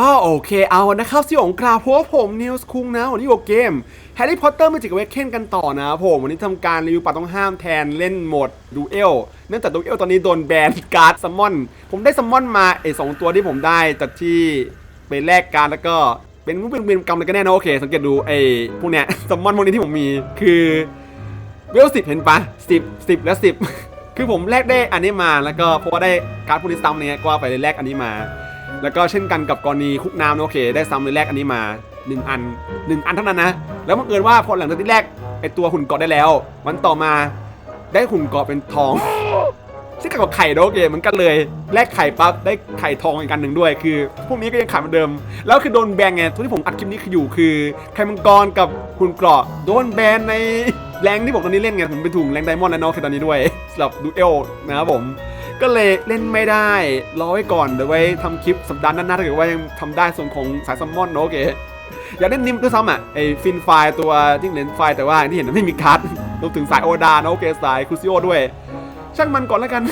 ก็โอเคเอานะครับสิของกราพวผมนิวส์คุงนะวันนี้อยู่กับเกม Harry Potter Magic Awakening กันต่อนะผม วันนี้ทำการรีวิวปัดต้องห้ามแทนเล่นโหมดดูเอลเนื่องจากดูเอลตอนนี้โดนแบนการ์ดซัมมอน ผมได้ซัมมอนมาไอสองตัวที่ผมได้จากที่ไปแลกการ์ดแล้วก็เป็นมุกเป็นเวรกรรมอะไรกันแน่นะโอเค สังเกตดูไอพวกเนี้ยซัมมอนพวกนี้ที่ผมมีคือเวลสิบเห็นปะสิบสิบและสิบคือผมแลกได้อันนี้มาแล้วก็เพราะว่าได้การ์ดพวกนี้ซ้ำเนี่ยก็เอาไปเลยแลกอันนี้มา แล้วก็เช่นกันกับกรณีคุกน้ำนะโอเค ได้ซ้ำเลยแรกอันนี้มา 1 อัน 1 อันเท่านั้นนะ แล้วบังเอิญว่าพอหลังจากที่แรกไอตัวหุ่นเกาะได้แล้ว วันต่อมาได้หุ่นเกาะเป็นทองซึ่งกับไข่โอเคเหมือนกันเลยแลกไข่ปั๊บได้ไข่ทองอีกอันหนึ่งด้วย คือ พวกนี้ก็ยังขายเหมือนเดิม แล้วคือโดนแบนไงทุกที่ผมอัดคลิปนี้คืออยู่คือไข่มังกรกับหุ่นเกราะโดนแบนในแรงที่ผมตอนนี้เล่นไงผมไปถุงแรงไดมอนด์แล้วเนาะคือตอนนี้ด้วยสำหรับดูเอลนะครับผม ก็เลยเล่นไม่ได้ รอไว้ก่อนเดี๋ยวไว้ทำคลิปสัปดาห์หน้าถ้าเกิดว่ายังทำได้ส่วนของสายซัมมอนเนอะโอเคอยากเล่นนิมด้วยซ้ำอะไอฟินไฟตัวที่เลนไฟแต่ว่าที่เห็นมันไม่มีคัทรวมถึงสายโอดานะโอเคสายครูซิโอด้วย ช่างมันก่อนแล้วกัน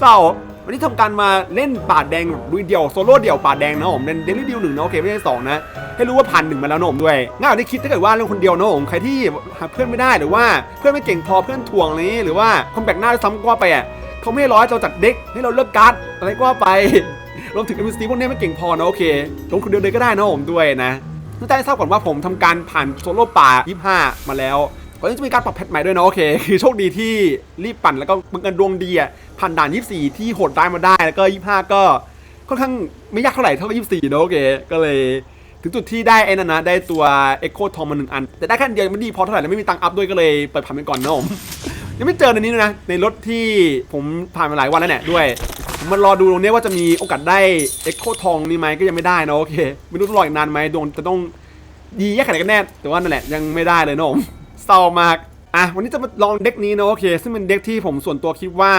เศร้าวันนี้ทำการมาเล่นป่าดแดงดุยเดี่ยวโซโล่เดี่ยวป่าดแดงนะผมเล่นเดลี่ดิวหนึ่งนะโอเคไม่ใช่สองนะให้รู้ว่าผ่านหนึ่งมาแล้วนะผมด้วยง่ายกว่าที่คิดถ้าเกิดว่าเล่นคนเดียวนะผมใครที่หาเพื่อนไม่ได้หรือว่าเพื่อนไม่เก่งพอเพื่อนถ่วงอะไรนี้หรือว่าคอมแบกหน้าซ้ำก็ว่าไปอะ เขาไม่ให้ร้อยเราจัดเด็กให้เราเลิกการ์ดอะไรก็ว่าไปรวมถึง m อ c พวกนี้ไม่เก่งพอนะโอเคลงคนเดียวเลยก็ได้นะผมด้วยนะต้องใจทราบก่อนว่าผมทำการผ่านโซโล่ป่า 25 มาแล้วก่อนที่จะมีการปรับแพทใหม่ด้วยนะโอเค คือโชคดีที่รีบปั่นแล้วก็บังเอิญดวงดีอะผ่านด่าน 24 ที่โหดได้ายมาได้แล้วก็ 25 ก็ค่อนข้างไม่ยากเท่าไหร่เท่ากับ24นะโอเค ก็เลยถึงจุดที่ได้ไอ้นั่นนะได้ตัว Echo ทองมาหนึ่งอัน แต่ได้แค่เดียวยังไม่ดีพอเท่าไหร่แล้วไม่มีตังค์อัพด้วยก็เลยเปิดผ่านไปก่อนนะผม ยังไม่เจอในนี้เลยนะ ในรถที่ผมผ่านมาหลายวันแล้วเนี่ยด้วยผมมารอดูตรงนี้ว่าจะมีโอกาสได้ Echo ทองนี่ไหมก็ยังไม่ได้นะโอเคไม่รู้ต้องรออีกนานไหมโดนจะต้องดีแค่ไหนกันแน่แต่ว่านั่นแหละยังไม่ได้เลยนะผมเศร้ามากอะวันนี้จะมาลองเด็กนี้นะโอเค ซึ่งเป็นเด็กที่ผมส่วนตัวคิดว่า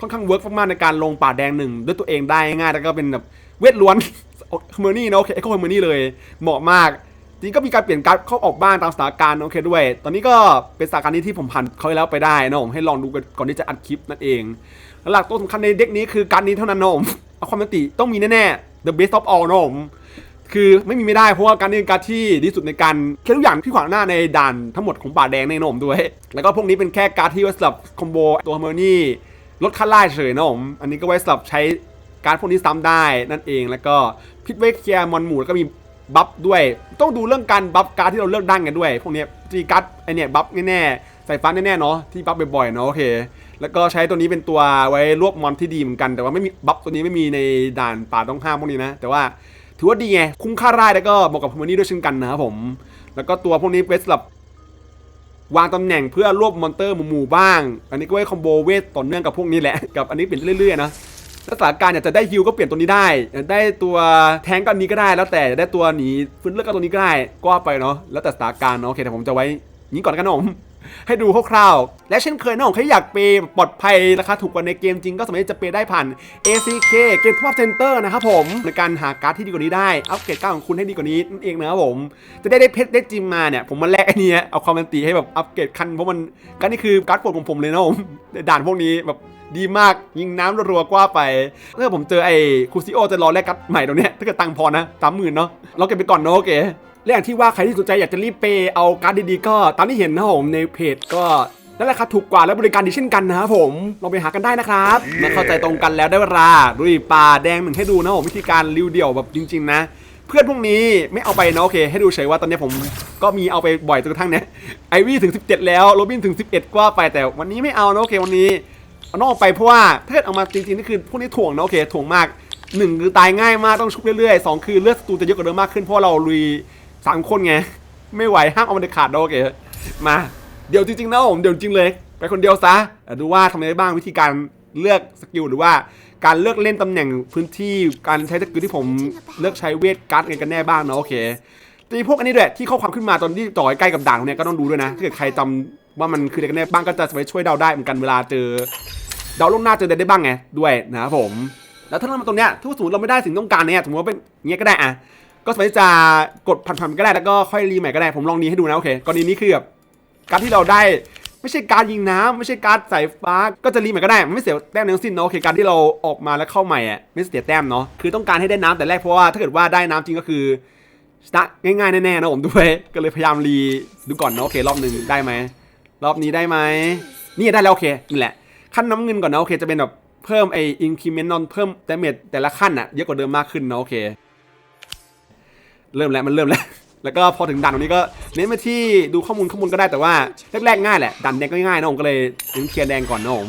ค่อนข้างเวิร์กมากๆในการลงป่าแดงหนึ่งด้วยตัวเองได้ง่ายแล้วก็เป็นแบบเวทล้วนเมอร์นี่นะโอเคเอ็กโคเมอร์นี่เลยเหมาะมาก จริงก็มีการเปลี่ยนการดเข้าออกบ้างตามสถานการณ์โอเคด้วย ตอนนี้ก็เป็นสถานการณ์นี้ที่ผมผ่านเขาไปแล้วไปได้นะผมให้ลองดูกันก่อนที่จะอัดคลิปนั่นเองแล้วหลักตัวสำคัญในเด็กนี้คือการนี้เท่านั้นนะผมเอาความเป็นติต้องมีแน่ๆ the best of all นะผมคือไม่มีไม่ได้เพราะว่าการนี้เป็นการที่ดีที่สุดในการแค่ทุกอย่างที่ขวางหน้าในด่านทั้งหมดของป่าแดงในนมด้วย แล้วก็พวกนี้เป็นแค่การที่ไว้สำหรับคอมโบตัวเฮาร์นีลดค่าไล่เฉยนะผมอันนี้ก็ไว้สำหรับใช้การพวกนี้ซ้ำได้นั่นเองแล้วก็พิทเวกเคลียร์มอนหมูแล้วก็มี บัฟด้วย ต้องดูเรื่องการบัฟการดที่เราเลือกดั้งกันด้วย พวกนี้จีการ์ดไอเนี่ยบัฟแน่ๆใส่ฟ้าแน่ๆเนาะที่บัฟบ่อยๆเนาะโอเค แล้วก็ใช้ตัวนี้เป็นตัวไว้รวบมอนที่ดีเหมือนกัน แต่ว่าไม่มีบัฟตัวนี้ไม่มีในด่านป่าต้องห้ามพวกนี้นะ แต่ว่าถือว่าดีไงคุ้มค่าได้แล้วก็เหมาะกับคอมมูนี่ด้วยเช่นกันนะครับผม แล้วก็ตัวพวกนี้เป็นสำหรับวางตำแหน่งเพื่อรวบมอนเตอร์หมู่ๆบ้าง อันนี้ก็ไว้คอมโบเวทต่อเนื่องกับพวกนี้แหละ กับอันนี้เปลี่ยนเรื่อยๆนะ ถ้าสถานการณ์อยากจะได้ฮิลก็เปลี่ยนตัวนี้ได้อยากได้ตัวแทงก์ก็อันนี้ก็ได้ แล้วแต่อยากได้ตัวหนีฟื้นเลือดก็ตัวนี้ก็ได้ก็ไปเนาะแล้วแต่สถานการณ์เนาะโอเคแต่ผมจะไว้นี้ก่อนกันนะผมให้ดูคร่าวๆ และเช่นเคยนะผมใครอยากเปย์ปลอดภัยราคาถูกกว่าในเกมจริงก็สามารถจะเปย์ได้ผ่าน ACK เกมทัพเซ็นเตอร์นะครับผม ในการหาการ์ดที่ดีกว่านี้ได้ อัปเกรดการ์ดของคุณให้ดีกว่านี้นั่นเองนะครับผม จะได้ได้เพชรได้จิมมาเนี่ย ผมมาแลกไอ้เนี้ยเอาความมันตีให้แบบอัปเกรดคันเพราะมันการดนี่คือการ์ดโปรดของผมเลยนะผมด่านพวกนี้แบบ ดีมากยิงน้ำรัวๆกว่าไปถ้าผมเจอไอ้คูซิโอจะรอแลกการ์ดใหม่ตรงเนี้ยถ้าเกิดตังพอนะสามหมื่นเนาะเราเก็บไปก่อนเนาะโอเคและอย่างที่ว่าใครที่สนใจอยากจะรีบเปย์เอาการ์ดดีๆก็ตามที่เห็นนะผมในเพจก็นั่นแหละครับถูกกว่าและบริการดีเช่นกันนะครับผมลองไปหากันได้นะครับเมื่อเข้าใจตรงกันแล้วได้เวลาดุยป่าแดงหนึ่งให้ดูนะผมวิธีการริวเดี่ยวแบบจริง ๆ นะ เพื่อนพวกนี้ไม่เอาไปเนาะโอเค ให้ดูเฉยว่าตอนนี้ผมก็มีเอาไปบ่อยจนกระทั่งเนี้ยไอวี่ถึง 17 แล้วโรบินถึง 11 กว่าไปแต่วันนี้ไม่เอานะโอเควันนี้ เอาน้องออกไปเพราะว่าถ้าเกิดเอามาจริงๆนี่คือพวกนี้ถ่วงนะโอเคถ่วงมากหนึ่งคือตายง่ายมากต้องชุบเรื่อยๆสองคือเลือดศัตรูจะเยอะกว่าเดิมมากขึ้นเพราะเราลุยสามคนไงไม่ไหวห้ามเอามันเด็ดขาดนะโอเคมาเดี๋ยวจริงๆนะผมเดี๋ยวจริงเลย ไปคนเดียวซะแต่ดูว่าทำอะไรได้บ้างวิธีการเลือกสกิลหรือว่าการเลือกเล่นตำแหน่งพื้นที่การใช้สกิลที่ผมเลือกใช้เวทการ์ดไงกันแน่บ้างเนาะโอเคจะมีพวกอันนี้ด้วยที่ข้อความขึ้นมาตอนที่จ่อยใกล้กับด่านเนี่ยก็ต้องดูด้วยนะถ้าเกิดใครจำว่ามันคืออะไรกันแน่บ้างก็จะไปช่วยเดาได้เหมือนกันเวลาเจอ เดาล่วงหน้าเจอได้บ้างไงด้วยนะครับผม แล้วถ้าเรามาตรงเนี้ยถ้าสมมติเราไม่ได้สิ่งต้องการเนี่ยสมมติว่าเป็นเงี้ยก็ได้อะก็สามารถจะกดผ่านๆก็ได้แล้วก็ค่อยรีใหม่ก็ได้ผมลองนี้ให้ดูนะโอเคกรณีนี้คือแบบการที่เราได้ไม่ใช่การยิงน้ำไม่ใช่การสายฟ้าก็จะรีใหม่ก็ได้มันไม่เสียแต้มทั้งสิ้นเนาะโอเคการที่เราออกมาแล้วเข้าใหม่อะไม่เสียแต้มเนาะคือต้องการให้ได้น้ำแต่แรกเพราะว่าถ้าเกิดว่าได้น้ำจริงก็คือชนะง่ายๆแน่ๆนะผมด้วยก็เลยพยายามรีดูก่อนเนาะโอเครอบหนึ่งได้ไหมรอบนี้ได้ไหมนี่ได้แล้วโอเคนี่แหละ ขั้นน้ำเงินก่อนนะโอเคจะเป็นแบบเพิ่มไออินคิเมนต์นอนเพิ่ม damage แต่ละขั้นอะเยอะกว่าเดิมมากขึ้นนะโอเค เริ่มแล้วมันเริ่มแล้ว แล้วก็พอถึงด่านตรงนี้ก็เน้นไปที่ดูข้อมูลข้อมูลก็ได้แต่ว่าแรกๆง่ายแหละดันแดงก็ง่ายนะผมก็เลยเน้นเคลียร์แดงก่อนนะผม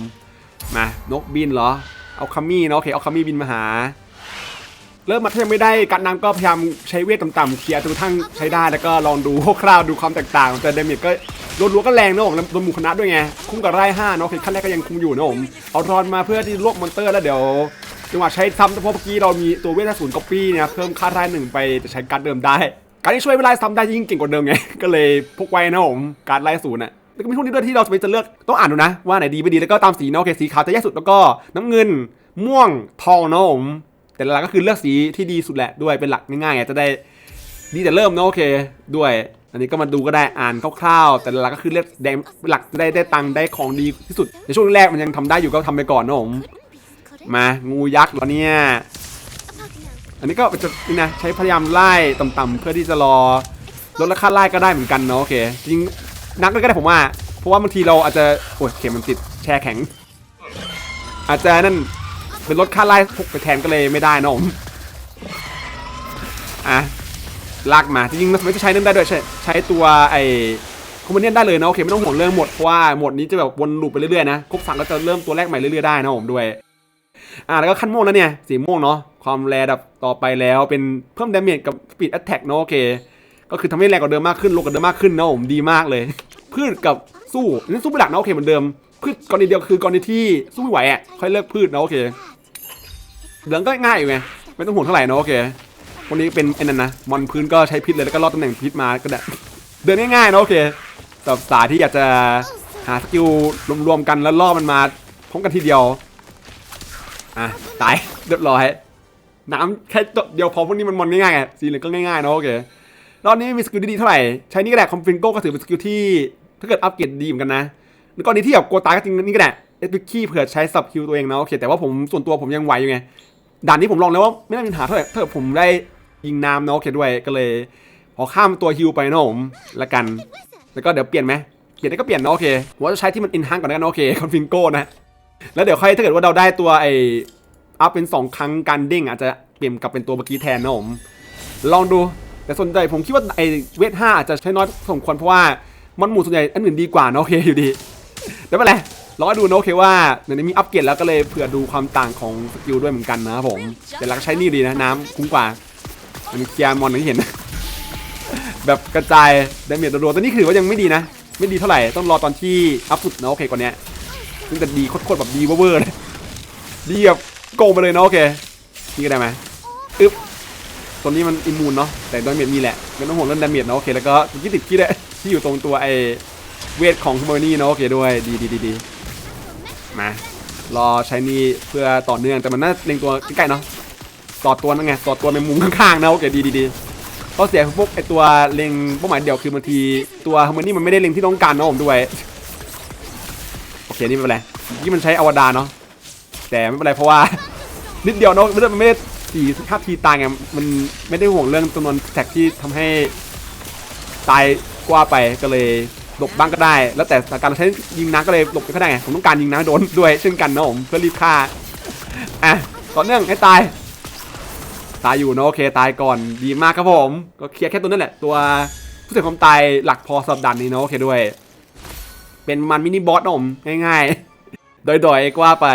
มานกบินเหรอเอาคัมมี่นะโอเคเอาคัมมี่บินมาหา เริ่มมาถ้ายังไม่ได้กัดน้ำก็พยายามใช้เวทต่ำๆเคลียร์จนกระทั่งใช้ได้แล้วก็ลองดูคร่าวๆดูความแตกต่างแต่เดเมจก็รวมๆก็แรงนะผมแล้วโดนหมู่คณะด้วยไงคุ้มกับไร่ห้าเนาะโอเคขั้นแรกก็ยังคุ้มอยู่นะผมเอารอนมาเพื่อที่ลวกมอนเตอร์แล้วเดี๋ยวจังหวะใช้ซ้ำเฉพาะเมื่อกี้เรามีตัวเวทศูนย์ก๊อปปี้เนี่ยเพิ่มค่าไร่หนึ่งไปจะใช้การเดิมได้ การที่ช่วยเวลาซ้ำได้ยิ่งเก่งกว่าเดิมไงก็เลยพกไว้นะผมการไล่ศูนย์อะแล้วก็มีพวกนี้ด้วยที่เราจะไปจะเลือกต้องอ่านดูนะว่าไหนดีไม่ดีแล้วก็ตามสีเนาะโอเคสีขาวจะแย่สุดแล้วก็น้ำเงินม่วงทองเนาะผม แต่หลักก็คือเลือกสีที่ดีสุดแหละด้วยเป็นหลักง่ายๆจะได้ดีแต่เริ่มเนาะโอเคด้วย อันนี้ก็มาดูก็ได้อ่านคร่าวๆ แต่หลักก็คือเลือกแดงหลักได้ได้ตังค์ได้ของดีที่สุด ในช่วงแรกมันยังทำได้อยู่ก็ทำไปก่อนเนาะผมมางูยักษ์เหรอเนี่ยอันนี้ก็จะนี่นะใช้พยายามไล่ต่ำๆเพื่อที่จะรอลดราคาไล่ก็ได้เหมือนกันเนาะโอเคจริงนักก็ได้ผมว่า เพราะว่าบางทีเราอาจจะโอ้ยเข็มมันติดแช่แข็ง อาจจะนั่น เป็นลดค่าไล่พกไปแทนก็เลยไม่ได้นะผมอะลากมาจริงๆเราไม่ใช้นั่นได้ด้วยใช่ใช้ตัวไอ้คอมมานเนียนได้เลยนะโอเคไม่ต้องห่วงเรื่องหมดเพราะว่าหมดนี้จะแบบวนลูปไปเรื่อยๆนะครบสั่งก็จะเริ่มตัวแรกใหม่เรื่อยๆได้นะผมด้วยอ่าแล้วก็ขั้นม่วงแล้วเนี่ยสีม่วงเนาะความแรงดับต่อไปแล้วเป็นเพิ่มดาเมจกับสปีดแอตแทกเนาะโอเค ก็คือทำให้แรงกว่าเดิมมากขึ้นลงกว่าเดิมมากขึ้นนะผมดีมากเลย พืชกับสู้นี่สู้ไม่หลักนะโอเคเหมือนเดิมพืชกรณีเดียวคือกรณีที่สู้ไม่ไหวอะค่อยเลิกพืชนะโอเค เหลืองก็ง่ายอยู่ไงไม่ต้องห่วงเท่าไหร่นะโอเควันนี้เป็นไอ้นั่นนะมอนพื้นก็ใช้พิษเลยแล้วก็รอดตำแหน่งพิษมาก็ได้เดินง่ายๆนะโอเคสำหรับสายที่อยากจะหาสกิลรวมๆกันแล้วล่อมันมาพร้อมกันทีเดียวอะตายเรียบร้อยน้ำแค่จดเดียวพอพวกนี้มันมอนง่ายๆไงสีเหลืองก็ง่ายๆเนอะโอเครอบนี้ไม่มีสกิลที่ดีเท่าไหร่ใช้นี่ก็ได้คอมฟิงโก้ก็ถือเป็นสกิลที่ถ้าเกิดอัปเกรดดีเหมือนกันนะแล้วก็นี้ที่แบบโกลัวตายก็จริงนี่ก็ได้เอสพิคีเผื่อใช้สับคิวตัวเองนะโอเคแต่ว่าผมส่วนตัวผมยังไหวอยู่ไง ด่านนี้ผมลองแล้วว่าไม่น่ามีปัญหาเท่าไหร่ถ้าผมได้ยิงน้ำนะโอเคด้วยก็เลยขอข้ามตัวฮิวไปนะผมละกัน แล้วก็เดี๋ยวเปลี่ยนไหมเปลี่ยนได้ก็เปลี่ยนนะโอเคผมว่าจะใช้ที่มันอินฮังก่อนนะกันนะโอเคคอนฟิงโก้นะแล้วเดี๋ยวค่อยถ้าเกิดว่าเราได้ตัวไออัพเป็น 2 ครั้งการเด้งอาจจะเปลี่ยนกลับเป็นตัวเมื่อกี้แทนนะผมลองดูแต่ส่วนใหญ่ผมคิดว่าไอเวทห้าอาจจะใช้น้อยสมควรเพราะว่ามันหมู่ส่วนใหญ่อันอื่นดีกว่านะโอเคอยู่ดีเดี๋ยวไปเลย ลองให้ดูนะโอเคว่าเดี๋ยวนี้มีอัปเกรดแล้วก็เลยเผื่อดูความต่างของสกิลด้วยเหมือนกันนะครับผมแต่เราก็ใช้นี่ดีนะน้ำคุ้มกว่ามันเคลียร์มอนที่เห็น แบบกระจายดาเมจรัวๆแต่นี่คือว่ายังไม่ดีนะ ไม่ดีเท่าไหร่ต้องรอตอนที่อัพสุดนะโอเคกว่านี้ซึ่งจะดีโคตรแบบดีเวอร์เลยดีแบบโกงไปเลยเนาะโอเคนี่ก็ได้ไหมอึ๊บตัวนี้มันอิมมูนเนาะแต่ดาเมจมีแหละไม่ต้องห่วงเรื่องดาเมจเนาะโอเคแล้วก็ที่ติดที่ได้ที่อยู่ตรงตัวไอเวทของเมอร์นี่เนาะโอเคด้วยดีดีดีดี มารอใช้นี่เพื่อต่อเนื่องแต่มันน่าเล็งตัวใกล้ๆเนาะต่อตัวนั่นไงต่อตัวในมุมข้างๆนะโอเคดีดีดีข้อเสียคือพวกไอตัวเล็งเป้าหมายเดียวคือบางทีตัวเมอร์นี่มันไม่ได้เล็งที่ต้องการเนาะผมด้วยโอเคนี่ไม่เป็นไรที่มันใช้อวดาเนาะแต่ไม่เป็นไรเพราะว่านิดเดียวเนาะเรื่องมันไม่ได้สี่ห้าทีตายไงมันไม่ได้ห่วงเรื่องจำนวนแท็กที่ทำให้ตายกว่าไปก็เลย หลบบ้างก็ได้ แล้วแต่สถานการณ์เราใช้ยิงน้ำก็เลยหลบไม่ค่อยได้ไงผมต้องการยิงน้ำโดนด้วยเช่นกันนะผมเพื่อรีบฆ่าอะต่อเนื่องให้ตาย ตายอยู่เนาะโอเคตายก่อนดีมากครับผมก็เคลียร์แค่ตัวนั่นแหละ ตัวผู้เสียความตายหลักพอสำหรับดันนี้เนาะโอเคด้วย เป็นมันมินิบอสนะผมง่ายๆดอยๆกว่าไป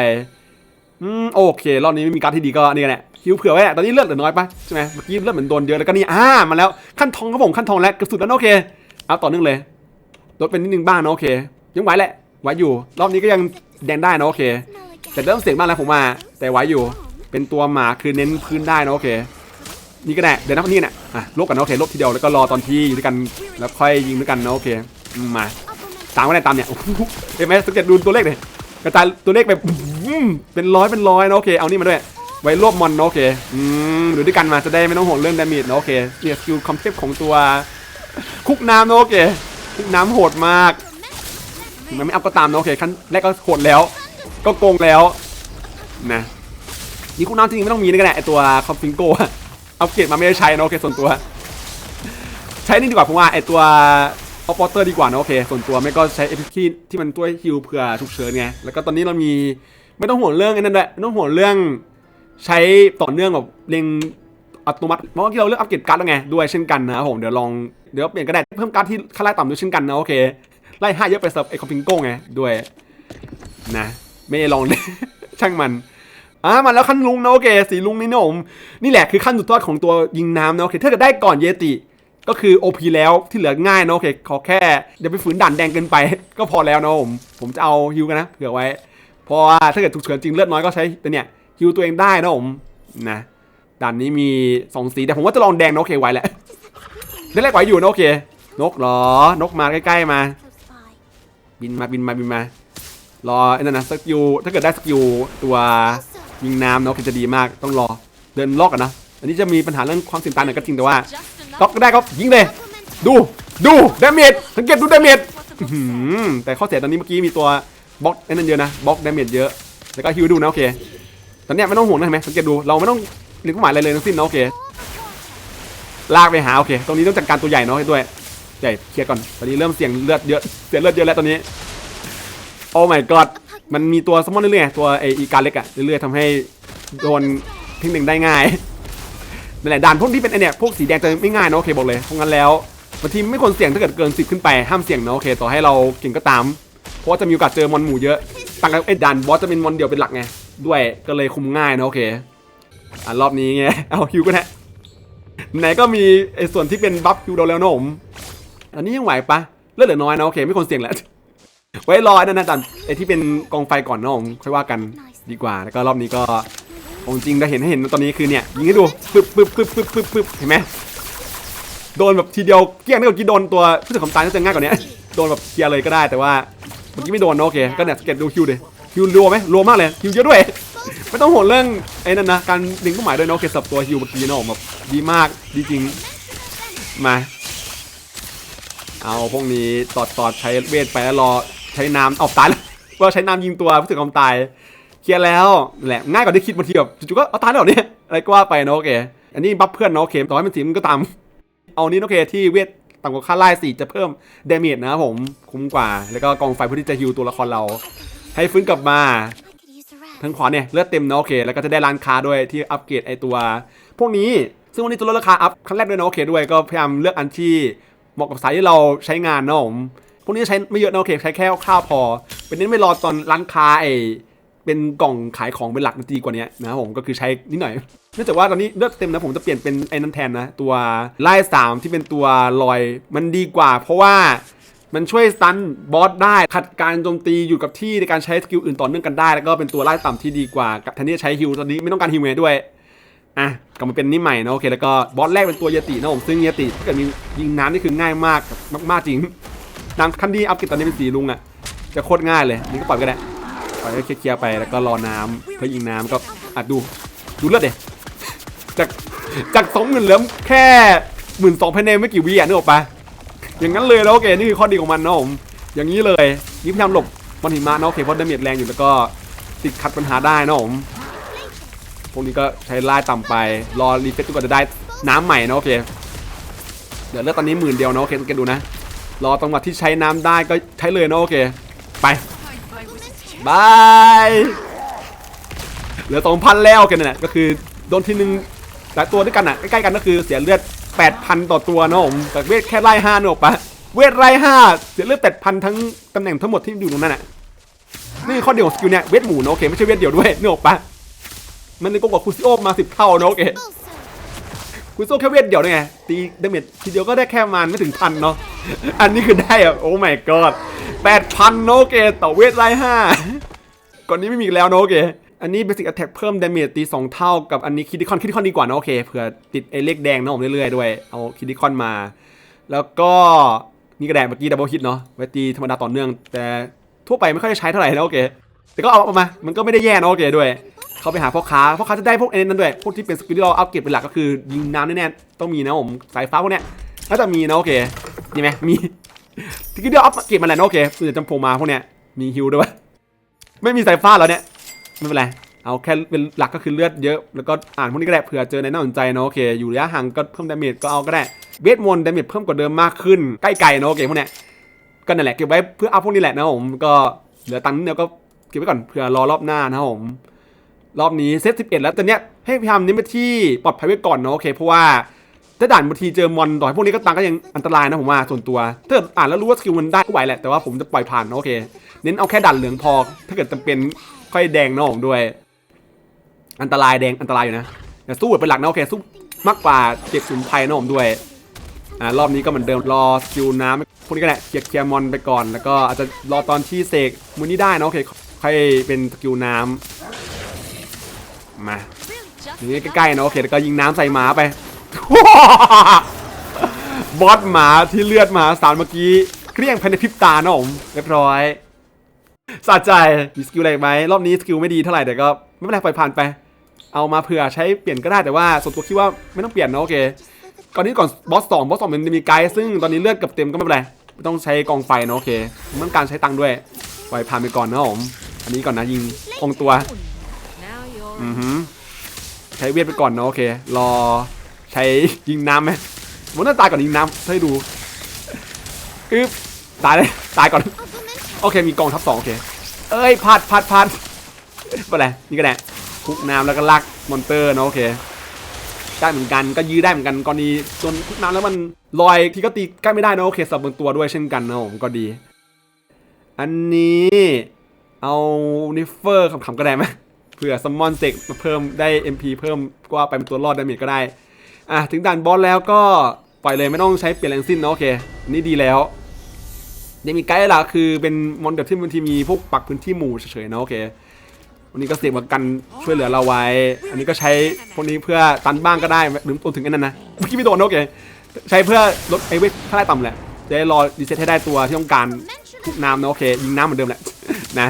อืมโอเค รอบนี้ไม่มีการที่ดีก็นี่แหละคิวเผื่อไว้ตอนนี้เลือดเหลือน้อยปะใช่ไหมเมื่อกี้เลือดเหมือนโดนเยอะแล้วก็นี่อ่ามาแล้วขั้นทองครับผมขั้นทองแล้วกือบสุดแล้วโอเคเอาต่อเนื่องเลย ลดเป็นนิดนึงบ้างนะโอเค ยังไหวแหละไหวอยู่ รอบนี้ก็ยังแดงได้นะโอเค แต่เริ่มเสียงบ้างแล้วผมมา แต่ไหวอยู่ เป็นตัวหมาคือเน้นพื้นได้นะโอเค นี่ก็ได้เดี๋ยวนะนี่น่ะอะลบกันนะโอเคลบทีเดียวแล้วก็รอตอนที่อยู่ด้วยกันแล้วค่อยยิงด้วยกันนะโอเคมาตามก็ได้ตามเนี่ยโอ้โหเห็นไหมสังเกตดูตัวเลขเลยกระจายตัวเลขแบบเป็นร้อยเป็นร้อยนะโอเคเอานี่มาด้วยไว้รวบมอนนะโอเคอืมดูด้วยกันมาจะได้ไม่ต้องห่วงเรื่องดาเมจนะโอเคเนี่ยสกิลคอมเทปของตัวคุกน้ำนะโอเค น้ำโหดมากถึงมันไม่อัพก็ตามนะโอเคขั้นแรกก็โหดแล้ว ก็โกงแล้วนะนี่คุณน้ำจริงไม่ต้องมีนี่ก็ได้ไอตัวคอมฟิงโก้เอาเกรดมาไม่ได้ใช้นะโอเคส่วนตัว ใช้นี่ดีกว่าผมว่าไอตัวออปเตอร์ดีกว่านะโอเคส่วนตัวไม่ก็ใช้เอพิคีที่มันตัวฮิลเผื่อฉุกเฉินไงแล้วก็ตอนนี้เรามีไม่ต้องห่วงเรื่องนั่นด้วยไม่ต้องห่วงเรื่อง ใช้ต่อเนื่องแบบเล็ง อัตโนมัติเพราะว่าที่เราเลือกอัปเกรดการ์ดแล้วไงด้วยเช่นกันนะครับผมเดี๋ยวลองเดี๋ยวเปลี่ยนก็ได้เพิ่มการ์ดที่ค่าไล่ต่ำด้วยเช่นกันนะโอเคไล่ห้าเยอะไปสำหรับไอคอมพิงโก้ไงด้วยนะไม่ได้ลองเลยช่างมันอ่ามาแล้วขั้นลุงนะโอเคสีลุงนี่นะผมนี่แหละคือขั้นสุดยอดของตัวยิงน้ำนะโอเคถ้าเกิดได้ก่อนเยติก็คือ OP แล้วที่เหลือง่ายนะโอเคขอแค่อย่าไปฝืนด่านแดงเกินไป ก็พอแล้วนะผมผมจะเอาฮิวกันนะเผื่อไว้เพราะว่าถ้าเกิดถูกเฉินจริงเลือดน้อยก็ใช้แตัวเนี้ยฮิวตัวเองได้นะผมนะ ด่านนี้มีสองสีแต่ผมว่าจะลองแดงนะโอเคไว้แหละได้แรกไหวอยู่นะโอเค นกเหรอนกมาใกล้ๆมา บินมาบินมาบินมารอไอ้นั่นนะสกิลถ้าเกิดได้สกิลตัวยิงน้ำเนาะคือจะดีมากต้องรอเดินลอกกันนะอันนี้จะมีปัญหาเรื่องความเสี่ยงตายหน่อยก็จริงแต่ว่าก็ก็ได้ก็ยิงเลย ดูดูดาเมจสังเกตดูดาเมจอื้อหือแต่ข้อเสียตอนนี้เมื่อกี้มีตัวบล็อกไอ้นั่นเยอะนะบล็อกดาเมจเยอะแล้วก็ฮิวดูนะโอเคตอนเนี้ยไม่ต้องห่วงนะเห็นไหมสังเกตดูเราไม่ต้อง เรียกเป้าหมายอะไรเลยทั้งสิ้นเนาะโอเคลากไปหาโอเคตรงนี้ต้องจัดการตัวใหญ่เนาะด้วยใหญ่เคลียร์ก่อนตอนนี้เริ่มเสี่ยงเลือดเยอะเสียเลือดเยอะแล้วตอนนี้โอ้ my god มันมีตัวสมอนเรื่อยๆตัวไออีการเล็กอะเรื่อยๆทำให้โดนทิ้งหนึ่งได้ง่ายนั่นแหละด่านพวกที่เป็นไอเนี่ยพวกสีแดงจะไม่ง่ายเนาะโอเคบอกเลยเพราะงั้นแล้วบางทีไม่ควรเสี่ยงถ้าเกิดเกินสิบขึ้นไปห้ามเสี่ยงเนาะโอเคต่อให้เราเก่งก็ตาม เพราะว่าจะมีโอกาสเจอมอนหมู่เยอะต่างกับไอ้ด่านบอสจะเป็นมอนเดียวเป็นหลักไงด้วยก็เลยคุมง่ายเนาะโอเค อะรอบนี้ไง เอาฮิวก็ได้ไหนก็มีไอ้ส่วนที่เป็นบัฟฮิวเราแล้วนะผมอันนี้ยังไหวปะเลือดเหลือน้อยนะโอเคไม่ควรเสี่ยงแล้ว ไว้รออ้นั่นนะจันไอ้ที่เป็นกองไฟก่อนเน้องค่อยว่ากันดีกว่า แล้วก็รอบนี้ก็ของจริงได้เห็นให้เห็นตอนนี้คือเนี่ยยิงให้ดูปึ๊บปึ๊บปึ๊บปึ๊บปึ๊บปึ๊บเห็นไหมโดนแบบทีเดียวเกี้ยงนี่เมื่อกี้โดนตัวผู้สึกของตายน่าจะง่ายกว่านี้โดนแบบเคลียร์เลยก็ได้แต่ว่าเมื่อกี้ไม่โดนนะโอเคก็เนี่ยสเก็ตดูคิวดิคิวรัวไหมรัวมากเลยคิวเยอะด้วย ไม่ต้องห่วงเรื่องไอ้นั่นนะการดึงเป้าหมายด้วยนะโอเคสับตัวคิวเมื่อกี้เนาะแบบดีมากดีจริงมาเอาพวกนี้ตอดตอดใช้เวทไปแล้วรอใช้น้ำเอาตายล้วว่าใช้น้ำยิงตัวผู้สึกความตายเคลียร์แล้วแหละง่ายกว่าที่คิดบางทีแบบจู่ๆก็เอาตายแล้วเนี่ยอะไรก็ว่าไปเนอะโอเคอันนี้บัฟเพื่อนเนอะโอเคต่อให้มันสีมันก็ตามเอานี้โอเคที่เวทต่ำกว่าค่าไล่สี่จะเพิ่มเดเมจนะครับผมคุ้มกว่า แล้วก็กองไฟเพื่อที่จะฮิวตัวละครเรา ให้ฟื้นกลับมา ทางขวาเนี่ยเลือดเต็มเนาะโอเคแล้วก็จะได้ร้านค้าด้วยที่อัปเกรดไอตัว พวกนี้ซึ่งวันนี้ตัวลดราคาอัพครั้งแรกด้วยเนาะโอเคด้วยก็พยายามเลือกอันที่เหมาะกับสายที่เราใช้งานเนาะผมพวกนี้ใช้ไม่เยอะเนาะโอเคใช้แค่คร่าวพอ เป็นเน้นไม่รอตอนร้านค้าไอเป็นกล่องขายของเป็นหลักนาทีกว่านี้นะครับผมก็คือใช้นิดหน่อยเนื่องจากว่าตอนนี้เลือดเต็มนะผมจะเปลี่ยนเป็นไอ้นั้นแทนนะตัวไล่สามที่เป็นตัวลอยมันดีกว่า เพราะว่า มันช่วยสตันบอสได้ขัดการโจมตีอยู่กับที่ในการใช้สกิลอื่นต่อเนื่องกันได้ แล้วก็เป็นตัวไล่ต่ำที่ดีกว่ากับแทนที่จะใช้ฮิลตอนนี้ไม่ต้องการฮิลไงด้วยอะกลับมาเป็นนี่ใหม่นะโอเคแล้วก็บอสแรกเป็นตัวยตินะผมซึ่งยติถ้าเกิดมียิงน้ำนี่คือง่ายมากมากๆจริงน้ำคันดีอัพกรดตอนนี้เป็นสีลุงอะจะโคตรง่ายเลยนี่ก็ปล่อยก็ได้ปล่อยให้เคลียร์ๆไปแล้วก็รอน้ำเพื่อยิงน้ำก็อะดูดูเลือดเดจากจากสองหมื่นเหลือแค่หมื่นสองพันเนไม่กี่วิอะนึกออกปะ อย่างนั้นเลยแล้วโอเคนี่คือข้อดีของมันนะผมอย่างนี้เลยนี่พยายามหลบมันหิมะนะโอเคเพราะดาเมจแรงอยู่แล้วก็ติดขัดปัญหาได้นะผมพวกนี้ก็ใช้ไล่ต่ำไป รอรีเฟซกว่าจะได้น้ำใหม่นะโอเคเดี๋ยวเลือกตอนนี้หมื่นเดียวนะโอเคสังเกตดูนะ รอจังหวะที่ใช้น้ำได้ก็ใช้เลยนะโอเค ไปบายเหลือสองพันแล้วโอเคนั่นแหละก็คือโดนทีนึงหลายตัวด้วยกันอะใกล้ๆกันก็คือเสียเลือด 8,000 ต่อตัวนะผมแต่เวทแค่ไล่ห้าเนกออกปะเวทไล่ห้าเสียเลือด8,000 ทั้งตำแหน่งทั้งหมดที่อยู่ตรงนั้นอะนี่ข้อเดียวของสกิลเนี่ยเวทหมูนะโอเคไม่ใช่เวทเดียวด้วยนึกออกปะมันเลยก็กว่าคูซิโอมา10เท่านะโอเคคูซิโอแค่เวทเดียวไงตีดาเมจทีเดียวก็ได้แค่มันไม่ถึงพันเนาะอันนี้คือได้อะโอ้ my god 8,000นะโอเคต่อเวทไล่ห้าก่อนนี้ไม่มีแล้วนะโอเค อันนี้ Basic Attack เพิ่ม Damage ตี 2 เท่ากับอันนี้คิดิคอนคิดิคอนดีกว่านะโอเคเผื่อติดไอ้เลขแดงนะผมเรื่อยๆด้วย เอาคิดิคอนมา แล้วก็นี่กระแดงเมื่อกี้ดับเบิลฮิตเนาะไว้ตีธรรมดาต่อเนื่อง แต่ทั่วไปไม่ค่อยได้ใช้เท่าไหร่นะโอเค แต่ก็เอาเอามา มันก็ไม่ได้แย่นะโอเคด้วย เขาไปหาพ่อค้าพ่อค้าจะได้พวกไอ้นั้นด้วย พวกที่เป็นสกิลที่เราอัพเกรดเป็นหลักก็คือยิงน้ำแน่ๆต้องมีนะผมสายฟ้าพวกเนี้ยน่าจะมีนะโอเคนี่ไหมมีทีนี้เดี๋ยวอัพเก็บมาแล้วนะโอเคส่วนใหญ่จำโพมาพวกเนี้ยมีฮิวด้วยไม่มีสายฟ้าแล้วเนี่ย ไม่เป็นไร เอาแค่เป็นหลักก็คือเลือดเยอะ แล้วก็อ่านพวกนี้ก็ได้เผื่อเจอในน่าสนใจเนอะโอเค อยู่ระยะห่างก็เพิ่มดาเมจก็เอาก็ได้ เวทมนต์ดาเมจเพิ่มกว่าเดิมมากขึ้น ใกล้ๆเนอะโอเคพวกเนี้ย ก็นั่นแหละเก็บไว้เพื่ออัพพวกนี้แหละนะผม ก็เหลือตังค์นิดเดียวก็เก็บไว้ก่อนเผื่อรอรอบหน้านะผม รอบนี้เซต11แล้วแต่เนี้ยให้พยายามเน้นไปที่ปลอดภัยไว้ก่อนเนาะโอเค เพราะว่าถ้าด่านบางทีเจอมอนต่อให้พวกนี้ก็ตังก็ยังอันตรายนะผมว่าส่วนตัวถ้าเกิดอ่านแล้วรู้ว่าสกิลมันได้ก็ไหวแหละแต่ว่าผมจะปล่อยผ่านเนาะโอเค เน้นเอาแค่ด่านเหลืองพอถ้าเกิดจำเป็น ค่อยแดงนาะผมด้วย อันตรายแดงอันตรายอยู่นะแต่สู้เป็นหลักนะโอเคสู้มากกว่าเก็บสุนไพรนาะผมด้วยอ่ารอบนี้ก็เหมือนเดิมรอสกิลน้ำพวกนี้ก็แหละเคลียร์เคียร์มอนไปก่อน แล้วก็อาจจะรอตอนที่เสกมูนี่ได้นะโอเคค่อยเป็นสกิลน้ำมาอย่างนี้ใกล้ๆนะโอเคแล้วก็ยิงน้ำใส่หมาไปบอสหมาที่เลือดหมาสารเมื่อกี้เกลี้ยงภายในพริบตานะผมเรียบร้อย สะใจมีสกิลอะไรไหมรอบนี้สกิลไม่ดีเท่าไหร่แต่ก็ไม่เป็นไรปล่อยผ่านไป เอามาเผื่อใช้เปลี่ยนก็ได้แต่ว่าส่วนตัวคิดว่าไม่ต้องเปลี่ยนนะโอเคก่อนนี้ก่อนบอสสองบอสสองมันมีไกด์ซึ่งตอนนี้เลือดเกับเต็มก็ไม่เป็นไรไม่ต้องใช้กองไฟนะโอเคมันการใช้ตังค์ด้วยปล่อยผ่านไปก่อนนะผมอันนี้ก่อนนะยิงคงตัวอือหือใช้เวทไปก่อนนะโอเค รอใช้ยิงน้ำไหมมันน่าตายก่อนยิงน้ำให้ดูอึ๊บตายเลยตายก่อน โอเคมีกองทัพสองโอเค เอ้ยพลาดพลาดพลาดไม่เป็นไรนี่ก็ได้คลุกน้ำแล้วก็ลากมอนเตอร์เนาะโอเคได้เหมือนกันก็ยื้อได้เหมือนกันกรณีโดนคุกน้ำแล้วมันลอยที่ก็ตีใกล้ไม่ได้นะโอเคสับบนตัวด้วยเช่นกันนะผมก็ดี อันนี้เอานิฟเฟอร์ขำๆก็ได้ไหมเผื่อซัมมอนเสกมาเพิ่มได้ MP เพิ่มก็ว่าไปเป็นตัวรอดดาเมจก็ได้อะถึงด่านบอสแล้วก็ปล่อยเลยไม่ต้องใช้เปลี่ยนแรงสิ้นเนาะโอเค นี่ดีแล้ว ยังมีไกด์หลักคือเป็นมอนเดลที่บางทีมีพวกปักพื้นที่หมู่เฉยๆเนาะโอเควันนี้ก็เสกมากันช่วยเหลือเราไว้ อันนี้ก็ใช้พวกนี้เพื่อตันบ้างก็ได้หรือตัวถึงอันนั้นนะเมื่อกี้ไม่โดนนะโอเคใช้เพื่อลดไอ้เวทค่าได้ต่ำแหละจะได้รอรีเซ็ตให้ได้ตัวที่ต้องการทุกน้ำนะโอเคยิงน้ำเหมือนเดิมแหละนะ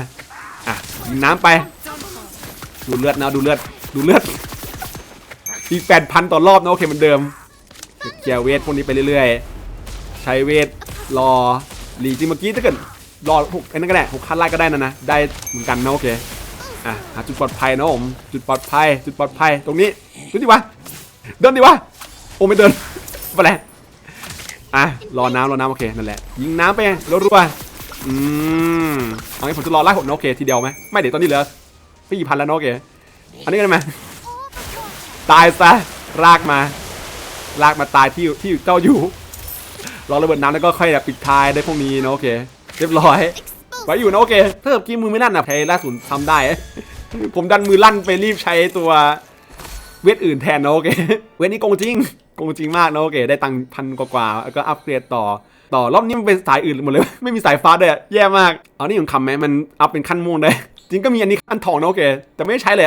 อะยิงน้ำไป ดูเลือดนะดูเลือดดูเลือดอีกแปดพันต่อรอบนะโอเคเหมือนเดิมเคลียร์เวทพวกนี้ไปเรื่อยๆ ใช้เวทรอ รีจริงเมื่อกี้ถ้าเกิดรอหกไอ้นั่นก็ได้หกขั้นไล่ก็ได้นะนะ ได้เหมือนกันนะโอเค อะหาจุดปลอดภัยนะผม จุดปลอดภัย จุดปลอดภัย ตรงนี้ดูดิวะ เดินดิวะ โอ้ไม่เดินไปแล้วอะ รอน้ำรอน้ำโอเค นั่นแหละ ยิงน้ำไปรัวๆอืมเอางี้ผมจะรอไล่หดนะโอเคทีเดียวไหมไม่เดี๋ยวตอนนี้เหลือไม่กี่พันแล้วนะโอเค อันนี้กันไหมตายซะลากมาลากมาตายที่ที่เจ้าอยู่ รอระเบิดน้ำแล้วก็ค่อยแบบปิดท้ายได้พวกนี้เนอะโอเค เรียบร้อยไว้อยู่นะโอเคถ้าเกิดกี้มือไม่ลั่นอะใช้ล่าสุดทำได้ ผมดันมือลั่นไปรีบใช้ตัวเวทอื่นแทนนะโอเค เวทนี้โกงจริงโกงจริงมากนะโอเค ได้ตังค์พันกว่าๆแล้วก็อัปเกรดต่อต่อรอบนี้มันเป็นสายอื่นหมดเลย ไม่มีสายฟ้าด้วยอะแย่มาก เอานี่ผมคำไหมมันอัพเป็นขั้นม่วงได้ จริงก็มีอันนี้ขั้นทองนะโอเค แต่ไม่ได้ใช้เลย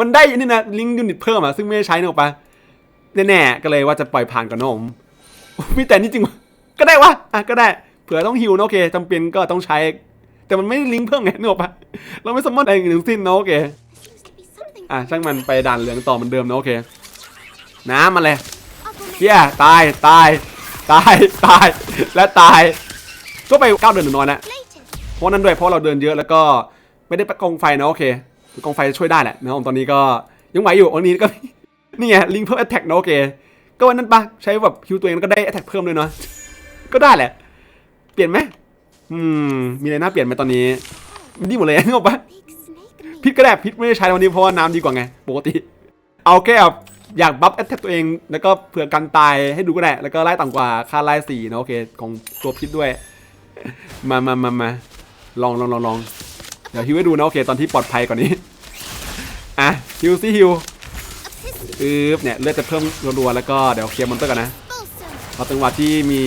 มันได้อันนี่นะลิงยูนิตเพิ่มอะซึ่งไม่ได้ใช้นะออกปะแน่ๆก็เลยว่าจะปล่อยผ่านก่อนนะผม มีแต่นี่จริงก็ได้วะอะก็ได้เผื่อต้องฮิวนะโอเคจำเป็นก็ต้องใช้ แต่มันไม่ลิงก์เพิ่มไงนึกออกปะเราไม่สมมติอะไรหนึ่งสิ้นนะโอเคอะช่างมันไปด่านเหลืองต่อเหมือนเดิมนะโอเค น้ำมาเลยเฮียตายตายตายตายและตาย ก็ไปก้าวเดินหนึ่งนอยนะเพราะนั้นด้วยเพราะเราเดินเยอะแล้วก็ไม่ได้ประกองไฟนะโอเคกองไฟช่วยได้แหละนะครับตอนนี้ก็ยังไหวอยู่อันนี้ก็นี่ไงลิงเพิ่มแอตแทกนะโอเค ก็วันนั้นปะใช้แบบฮิวตัวเองแล้วก็ได้แอตแทกเพิ่มด้วยเนาะก็ได้แหละ เปลี่ยนไหมอืมมีอะไรน่าเปลี่ยนไหมตอนนี้ดีหมดเลยนึกออกปะพิษก็ได้พิษไม่ได้ใช้ในวันนี้เพราะว่าน้ำดีกว่าไงปกติ เอาแค่แบบอยากบัฟแอตแทกตัวเอง แล้วก็เผื่อกันตายให้ดูก็ได้แล้วก็ไล่ต่ำกว่าค่าไล่สี่นะโอเค ของตัวพิษด้วย มามามามาลองลองลองลองเดี๋ยวฮิวให้ดูนะโอเค ตอนที่ปลอดภัยกว่านี้ อะฮิวซิฮิว อึ๊บเนี่ยเลือดจะเพิ่มรัวๆแล้วก็เดี๋ยวเคลียร์มอนเตอร์กันนะพอจังหวะที่มี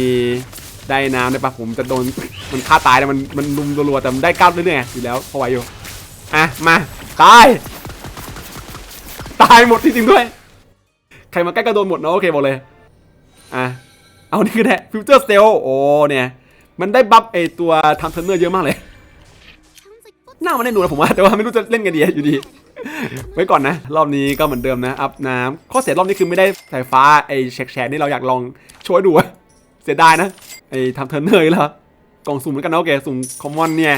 ได้น้ำได้ปะผมจะโดนมันฆ่าตายแล้วมันมันลุมรัวๆแต่มันได้ก้าวเรื่อยๆอยู่แล้วพอไหวอยู่อะมาตายตายหมดจริงๆด้วยใครมาใกล้ก็โดนหมดเนาะโอเคบอกเลยอะเอานี่ก็ได้ฟิวเจอร์เซลโอ้เนี่ยมันได้บัฟไอตัวทำเทนเนอร์เยอะมากเลยหน้ามันได้ดูนะผมว่าแต่ว่าไม่รู้จะเล่นกันดีอยู่ดี ไว้ก่อนนะ รอบนี้ก็เหมือนเดิมนะ อัพน้ำข้อเสียรอบนี้คือไม่ได้สายฟ้าไอ้แฉกๆนี่เราอยากลองโชว์ให้ดูเสียดายนะ ไอ้ทำเทอร์เนอร์เหรอกล่องสุ่มเหมือนกันนะโอเคสุ่มคอมมอนเนี่ย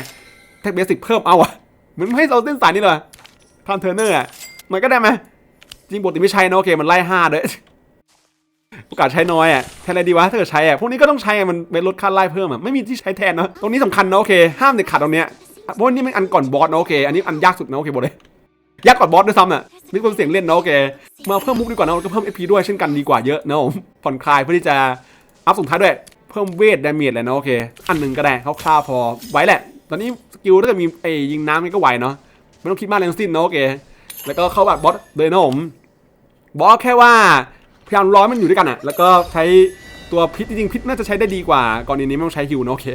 แท็กเบสิกเพิ่มเอาอะเหมือนให้เราเส้นสายนี่เลยทำเทอร์เนอร์อะมันก็ได้ไหมจริงปกติไม่ใช้นะโอเคมันไล่ห้าด้วยโอกาสใช้น้อยอะแทนอะไรดีวะถ้าเกิดใช้อะพวกนี้ก็ต้องใช้อะมันเป็นลดค่าไล่เพิ่มอะไม่มีที่ใช้แทนเนาะตรงนี้สำคัญนะโอเคห้ามเด็ดขาดตรงเนี้ยเพราะว่านี่มันอันก่อนบอสนะโอเคอันนี้อันยากสุดนะโอเคบอกเลย ยากกว่าบอสด้วยซ้ำน่ะมีความเสี่ยงเล่นเนาะโอเคมาเพิ่มมุกดีกว่านะก็เพิ่ม FP ด้วยเช่นกันดีกว่าเยอะนะผมผ่อนคลายเพื่อที่จะอัพสุดท้ายด้วยเพิ่มเวทดาเมจเลยนาะโอเค อันหนึ่งก็ได้คร่าวๆพอไหวแหละ ตอนนี้สกิลถ้าเกิดมีไอ้ยิงน้ำนี่ก็ไหวเนาะไม่ต้องคิดมากเลยทั้งสิ้นเนาะโอเค แล้วก็เข้าแบบบอสเลยนะผมบอสแค่ว่าพยายามร้อยมันอยู่ด้วยกันอะแล้วก็ใช้ตัวพิษจริงๆพิษน่าจะใช้ได้ดีกว่าก่อนนี้ไม่ต้องใช้ฮิวเนาะโอเค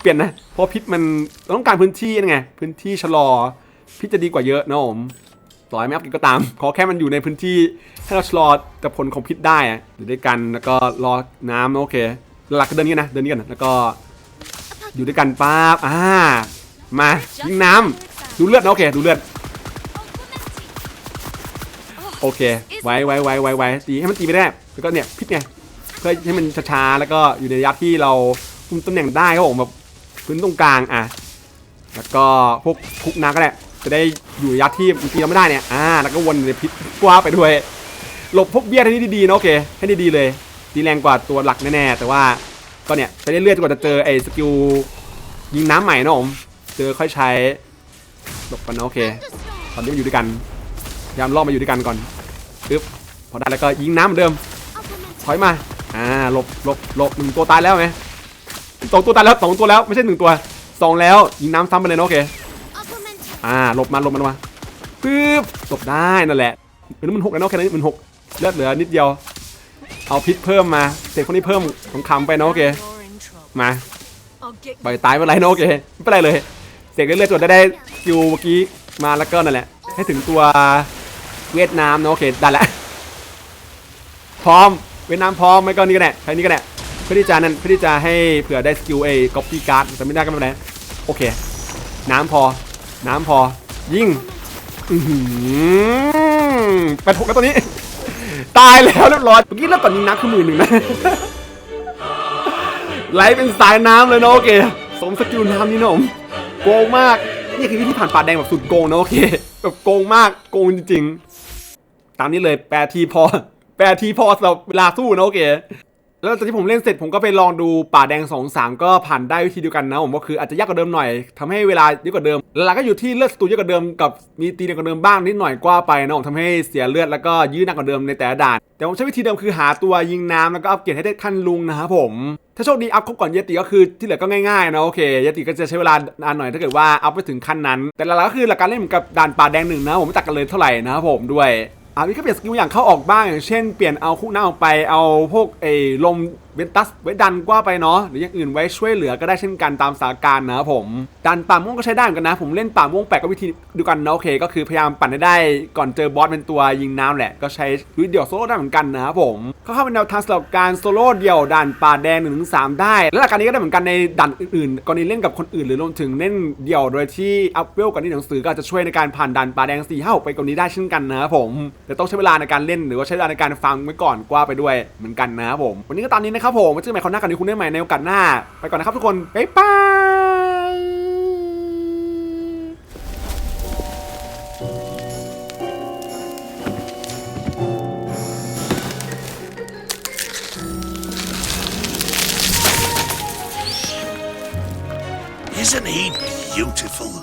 เปลี่ยนนะเพราะพิษมันต้องการพื้นที่ไงพื้นที่ชะลอ พิษจะดีกว่าเยอะนะผมต่อให้ไม่อัพกินก็ตาม ขอแค่มันอยู่ในพื้นที่ให้เราชะลอแต่ผลของพิษได้อยู่ด้วยกันแล้วก็รอน้ำโอเค หลักก็เดินนี้นะเดินนี้กันแล้วก็อยู่ด้วยกันปั๊บอ่ามายิงน้ำดูเลือดนะโอเคดูเลือดโอเค ไว้ไว้ไว้ไว้ไว้ตีให้มันตีไม่ได้แล้วก็เนี่ยพิษไงเพื่อให้มันช้าๆแล้วก็อยู่ในระยะที่เราคุมตำแหน่งได้ครับผมแบบพื้นตรงกลางอะแล้วก็พวกคุกน้ำก็ได้ จะได้อยู่ระยะที่มันตีเราไม่ได้เนี่ย อ่า แล้วก็วนในพิษกว้าไปด้วย หลบพวกเบี้ยให้ดีๆนะโอเค ให้ดีๆเลย ตีแรงกว่าตัวหลักแน่ๆ แต่ว่าก็เนี่ยไปเรื่อยๆจนกว่าจะเจอไอ้สกิลยิงน้ำใหม่นะผม เจอค่อยใช้ หลบกันนะโอเค ตอนนี้มาอยู่ด้วยกัน พยายามล่อมาอยู่ด้วยกันก่อนปึ๊บ พอได้แล้วก็ยิงน้ำเหมือนเดิม ถอยมา อ่า หลบหลบหลบหนึ่งตัวตายแล้วไหมสองตัวตายแล้วสองตัวแล้วไม่ใช่หนึ่งตัวสองแล้วยิงน้ำซ้ำไปเลยนะโอเค อ่าหลบมาหลบมันมาปึ๊บหลบได้นั่นแหละเป็นมันหกแล้วเนาะแค่นี้มันหกเลือดเหลือนิดเดียว เอาพิษเพิ่มมาเสกคนนี้เพิ่มของคำไปเนาะโอเคมาปล่อยตายไม่ไรเนาะโอเคไม่เป็นไรเลยเสกเรื่อยๆจนได้ได้สกิลเมื่อกี้มาแล้วก็นั่นแหละ ให้ถึงตัวเวียดนามเนาะโอเคได้แล้วพร้อมเวียดนามพร้อมไม่ก็นี่ก็ได้ใครนี่ก็ได้เพื่อที่จะนั่นเพื่อที่จะให้เผื่อได้สกิลเอก๊อปปี้การ์ดแต่ไม่ได้ก็ไม่เป็นไรโอเค น้ำพอ น้ำพอ ยิงอือหือแปดหกแล้วตอนนี้ ตายแล้วเรียบร้อยเมื่อกี้เริ่มก่อนยิงน้ำคือหมื่นหนึ่งนะไหลเป็นสายน้ำเลยนะโอเค สมสกิลน้ำนี่นะผมโกงมาก นี่คือวิธีผ่านป่าแดงแบบสุดโกงนะโอเค แบบโกงมากโกงจริงๆ ตามนี้เลยแปรทีพอ แปรทีพอสำหรับเวลาสู้นะโอเค แล้วตอนที่ผมเล่นเสร็จผมก็ไปลองดูป่าแดง2 3ก็ผ่านได้วิธีเดียวกันนะผมก็คืออาจจะยากกว่าเดิมหน่อยทำให้เวลาเยอะกว่าเดิมหลักๆก็อยู่ที่เลือดสตูเยอะกว่าเดิมกับมีตีเดียวกว่าเดิมบ้างนิดหน่อยกว่าไปนะผมทำให้เสียเลือดแล้วก็ยื้อหนักกว่าเดิมในแต่ละด่าน แต่ผมใช้วิธีเดิมคือหาตัวยิงน้ำแล้วก็อัปเกรดให้ได้ขั้นลุงนะครับผม ถ้าโชคดีอัพครบก่อนเยติก็คือที่เหลือก็ง่ายๆนะโอเคเยติก็จะใช้เวลานานหน่อยถ้าเกิดว่าอัพไปถึงขั้นนั้น แต่หลักๆก็คือหลักการเล่นเหมือนกับด่านป่าแดงหนึ่งนะผมไม่ตัดกันเลยเท่าไหร่นะครับผมด้วย อาวิก็เปลี่ยนสกิลอย่างเข้าออกบ้างอย่างเช่นเปลี่ยนเอาคู่หน้าออกไปเอาพวกไอ้ลม เวนตัส ไว้ดันกว่าไปเนาะหรืออย่างอื่นไว้ช่วยเหลือก็ได้เช่นกันตามสถานการณ์นะครับผม ดันป่าม่วงก็ใช้ได้เหมือนกันนะ ผมเล่นป่าม่วงแปลกก็วิธีเดูกันนะโอเค ก็คือพยายามปั่นให้ได้ก่อนเจอบอสเป็นตัวยิงน้ำแหละก็ใช้วิดีโอโซโล่ได้เหมือนกันนะครับผมก็เข้าเป็นแนวทางสำหรับการโซโล่เดี่ยวด่านป่าแดง1นถึงสามได้ และหลักการนี้ก็ได้เหมือนกันในด่านอื่นๆกรณีเล่นกับคนอื่นหรือรวมถึงเล่นเดี่ยวโดยที่อัพเวลก่อนที่หนังสือก็จะช่วยในการผ่านด่านป่าแดง4ี่ห้าไปกว่านี้ได้เช่นกันนะครับผมแต่ต้องใช้เวลาในการเล่นหรือว่าใช้เวลาในการฟังไว้ก่อนกว่าไปด้วยเหมือนกันนะครับผมวันนี้ก็ตามนี้นะครับับผมไว้เจอกันใหม่คราวหน้ากันนี้คุณได้ใหม่ในโอกาสหน้า ไปก่อนนะครับทุกคน บ๊ายบาย Isn't he beautiful?